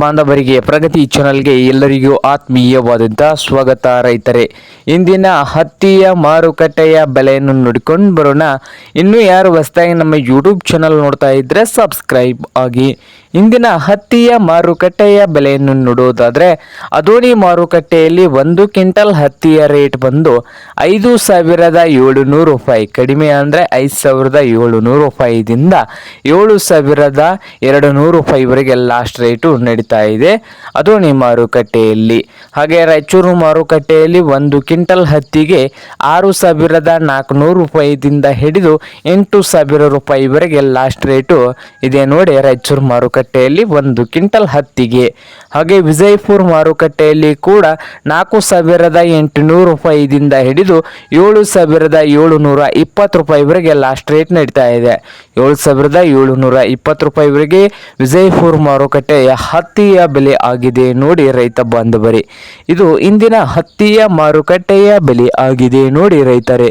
ಬಾಂಧವರಿಗೆ, ಪ್ರಗತಿ ಚಾನಲ್ಗೆ ಎಲ್ಲರಿಗೂ ಆತ್ಮೀಯವಾದಂಥ ಸ್ವಾಗತ ರೈತರೇ. ಇಂದಿನ ಹತ್ತಿಯ ಮಾರುಕಟ್ಟೆಯ ಬೆಲೆಯನ್ನು ನೋಡಿಕೊಂಡು ಬರೋಣ. ಇನ್ನೂ ಯಾರು ಹೊಸದಾಗಿ ನಮ್ಮ ಯೂಟ್ಯೂಬ್ ಚಾನಲ್ ನೋಡ್ತಾ ಇದ್ದರೆ ಸಬ್ಸ್ಕ್ರೈಬ್ ಆಗಿ. ಇಂದಿನ ಹತ್ತಿಯ ಮಾರುಕಟ್ಟೆಯ ಬೆಲೆಯನ್ನು ನೋಡೋದಾದರೆ ಅದೋನಿ ಮಾರುಕಟ್ಟೆಯಲ್ಲಿ ಒಂದು ಕ್ವಿಂಟಲ್ ಹತ್ತಿಯ ರೇಟ್ ಬಂದು ಐದು ಸಾವಿರದ ಏಳುನೂರು ರೂಪಾಯಿ. ಕಡಿಮೆ ಅಂದರೆ ಐದು ಸಾವಿರದ ಏಳುನೂರು ರೂಪಾಯಿದಿಂದ ಏಳು ಸಾವಿರದ ಎರಡು ನೂರು ರೂಪಾಯಿವರೆಗೆ ಲಾಸ್ಟ್ ರೇಟು ನಡೀತಾ ಇದೆ. ಅದೋನಿ ಮಾರುಕಟ್ಟೆಯಲ್ಲಿ ಹಾಗೆ ರಾಯಚೂರು ಮಾರುಕಟ್ಟೆಯಲ್ಲಿ ಒಂದು ಕ್ವಿಂಟಲ್ ಹತ್ತಿಗೆ ಆರು ಸಾವಿರದ ನಾಲ್ಕುನೂರು ರೂಪಾಯಿದಿಂದ ಹಿಡಿದು ಎಂಟು ಸಾವಿರ ರೂಪಾಯಿವರೆಗೆ ಲಾಸ್ಟ್ ರೇಟು ಇದೆ ನೋಡಿ ರಾಯಚೂರು ಮಾರುಕಟ್ಟೆಯಲ್ಲಿ ಒಂದು ಕ್ವಿಂಟಲ್ ಹತ್ತಿಗೆ. ಹಾಗೆ ವಿಜಯಪುರ ಮಾರುಕಟ್ಟೆಯಲ್ಲಿ ಕೂಡ ನಾಲ್ಕು ಸಾವಿರದ ಎಂಟುನೂರು ರೂಪಾಯಿದಿಂದ ಹಿಡಿದು ಏಳು ಸಾವಿರದ ಏಳುನೂರ ಇಪ್ಪತ್ತು ರೂಪಾಯಿವರೆಗೆ ಲಾಸ್ಟ್ ರೇಟ್ ನಡೀತಾ ಇದೆ. ಏಳು ಸಾವಿರದ ಏಳುನೂರ ಇಪ್ಪತ್ತು ರೂಪಾಯಿವರೆಗೆ ವಿಜಯಪುರ ಮಾರುಕಟ್ಟೆಯ ಹತ್ತಿಯ ಬೆಲೆ ಆಗಿದೆ ನೋಡಿ ರೈತ ಬಾಂಧವರೇ. ಇದು ಇಂದಿನ ಹತ್ತಿಯ ಮಾರುಕಟ್ಟೆಯ ಬೆಲೆ ಆಗಿದೆ ನೋಡಿ ರೈತರೇ.